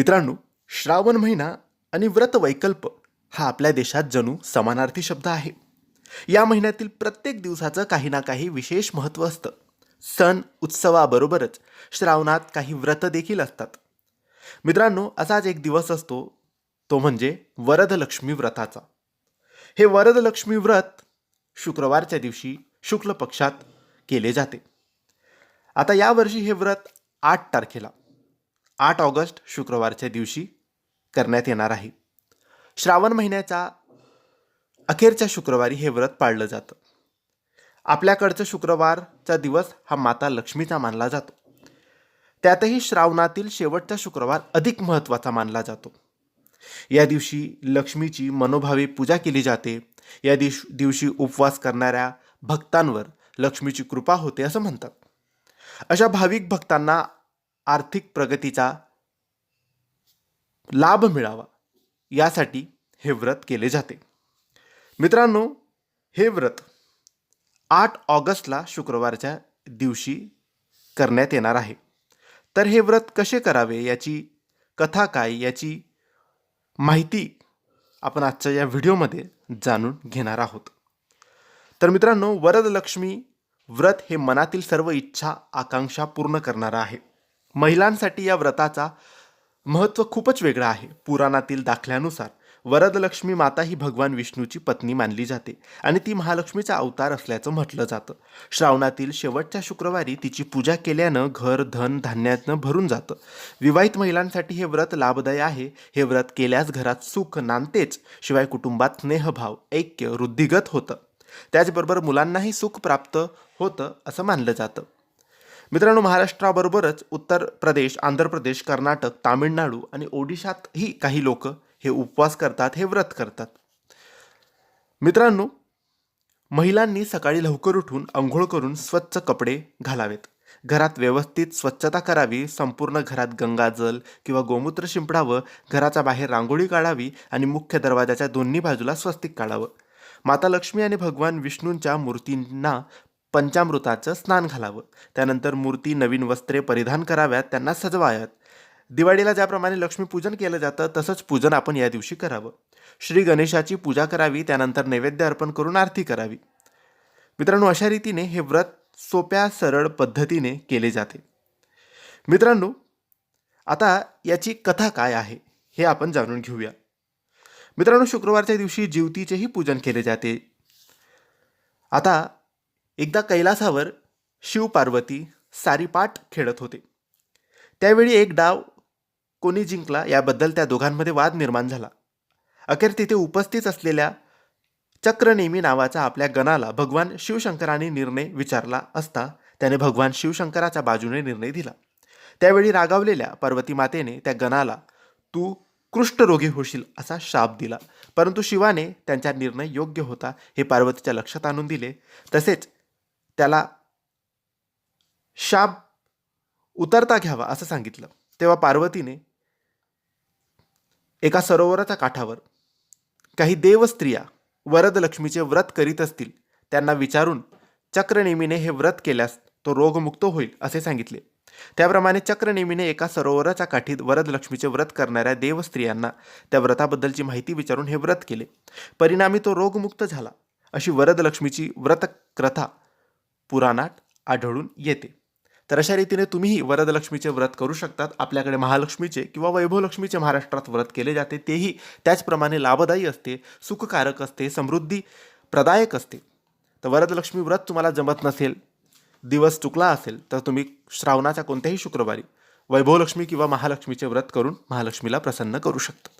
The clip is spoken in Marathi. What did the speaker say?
मित्रांनो श्रावण महिना आणि व्रत वैकल्प हा आपल्या देशात जणू समानार्थी शब्द आहे. या महिन्यातील प्रत्येक दिवसाचं काही ना काही विशेष महत्त्व असतं. सण उत्सवाबरोबरच श्रावणात काही व्रत देखील असतात. मित्रांनो असाच एक दिवस असतो तो म्हणजे वरदलक्ष्मी व्रताचा. हे वरदलक्ष्मी व्रत शुक्रवारच्या दिवशी शुक्ल पक्षात केले जाते. आता यावर्षी हे व्रत आठ तारखेला. आठ ऑगस्ट शुक्रवारच्या दिवशी करण्यात येणार आहे. श्रावण महिन्याच्या अखेरच्या शुक्रवारी हे व्रत पाळलं जातं. आपल्याकडचं शुक्रवारचा दिवस हा माता लक्ष्मीचा मानला जातो. त्यातही श्रावणातील शेवटचा शुक्रवार अधिक महत्त्वाचा मानला जातो. या दिवशी लक्ष्मीची मनोभावे पूजा केली जाते. या दिवश दिवशी उपवास करणाऱ्या भक्तांवर लक्ष्मीची कृपा होते असं म्हणतात. अशा भाविक भक्तांना आर्थिक प्रगतीचा लाभ मिळावा यासाठी हे व्रत केले जाते. मित्रांनो हे व्रत आठ ऑगस्टला शुक्रवारच्या दिवशी करण्यात येणार आहे. तर हे व्रत कसे करावे याची कथा काय याची माहिती आपण आजच्या या व्हिडिओमध्ये जाणून घेणार आहोत. तर मित्रांनो वरदलक्ष्मी व्रत हे मनातील सर्व इच्छा आकांक्षा पूर्ण करणारं आहे. महिलांसाठी या व्रताचा महत्त्व खूपच वेगळं आहे. पुराणातील दाखल्यानुसार वरदलक्ष्मी माता ही भगवान विष्णूची पत्नी मानली जाते आणि ती महालक्ष्मीचा अवतार असल्याचं म्हटलं जातं. श्रावणातील शेवटच्या शुक्रवारी तिची पूजा केल्यानं घर धन धान्यातनं भरून जातं. विवाहित महिलांसाठी हे व्रत लाभदायी आहे. हे व्रत केल्यास घरात सुख नांदतेच शिवाय कुटुंबात स्नेहभाव ऐक्य वृद्धिगत होतं. त्याचबरोबर मुलांनाही सुख प्राप्त होतं असं मानलं जातं. मित्रांनो महाराष्ट्राबरोबरच उत्तर प्रदेश आंध्र प्रदेश कर्नाटक तामिळनाडू आणि ओडिशातही काही लोक हे उपवास करतात हे व्रत करतात. मित्रांनो महिलांनी सकाळी लवकर उठून आंघोळ करून स्वच्छ कपडे घालावेत. घरात व्यवस्थित स्वच्छता करावी संपूर्ण घरात गंगाजल किंवा गोमूत्र शिंपडावं घराच्या बाहेर रांगोळी काढावी आणि मुख्य दरवाजाच्या दोन्ही बाजूला स्वस्तिक काढावं. माता लक्ष्मी आणि भगवान विष्णूंच्या मूर्तींना पंचामृताचं स्नान घालावं. त्यानंतर मूर्ती नवीन वस्त्रे परिधान कराव्यात त्यांना सजवाव्यात. दिवाळीला ज्याप्रमाणे लक्ष्मीपूजन केलं जातं तसंच पूजन आपण या दिवशी करावं. श्री गणेशाची पूजा करावी त्यानंतर नैवेद्य अर्पण करून आरती करावी. मित्रांनो अशा रीतीने हे व्रत सोप्या सरळ पद्धतीने केले जाते. मित्रांनो आता याची कथा काय आहे हे आपण जाणून घेऊया. मित्रांनो शुक्रवारच्या दिवशी जीवतीचेही पूजन केले जाते. आता एकदा कैलासावर शिव पार्वती सारीपाट खेळत होते. त्यावेळी एक डाव कोणी जिंकला याबद्दल त्या दोघांमध्ये वाद निर्माण झाला. अखेर तिथे उपस्थित असलेल्या चक्रनेमी नावाचा आपल्या गणाला भगवान शिवशंकरांनी निर्णय विचारला असता त्याने भगवान शिवशंकराच्या बाजूने निर्णय दिला. त्यावेळी रागावलेल्या पार्वती मातेने त्या गणाला तू कृष्ठरोगी होशील असा शाप दिला. परंतु शिवाने त्यांचा निर्णय योग्य होता हे पार्वतीच्या लक्षात आणून दिले. तसेच त्याला शाप उतरता घ्यावा असं सांगितलं. तेव्हा पार्वतीने एका सरोवराच्या काठावर काही देवस्त्रिया वरदलक्ष्मीचे व्रत करीत असतील त्यांना विचारून चक्रनेमीने हे व्रत केल्यास तो रोगमुक्त होईल असे सांगितले. त्याप्रमाणे चक्रनेमीने एका सरोवराच्या काठीत वरदलक्ष्मीचे व्रत करणाऱ्या देवस्त्रियांना त्या व्रताबद्दलची माहिती विचारून हे व्रत केले. परिणामी तो रोगमुक्त झाला. अशी वरदलक्ष्मीची व्रतक्रथा पुराणात आढळून येते. तर अशा रीतीने तुम्हीही वरदलक्ष्मीचे व्रत करू शकतात. आपल्याकडे महालक्ष्मीचे किंवा वैभवलक्ष्मीचे महाराष्ट्रात व्रत केले जाते. तेही त्याचप्रमाणे लाभदायी असते सुखकारक असते समृद्धी प्रदायक असते. तर वरदलक्ष्मी व्रत तुम्हाला जमत नसेल दिवस चुकला असेल तर तुम्ही श्रावणाच्या कोणत्याही शुक्रवारी वैभवलक्ष्मी किंवा महालक्ष्मीचे व्रत करून महालक्ष्मीला प्रसन्न करू शकतात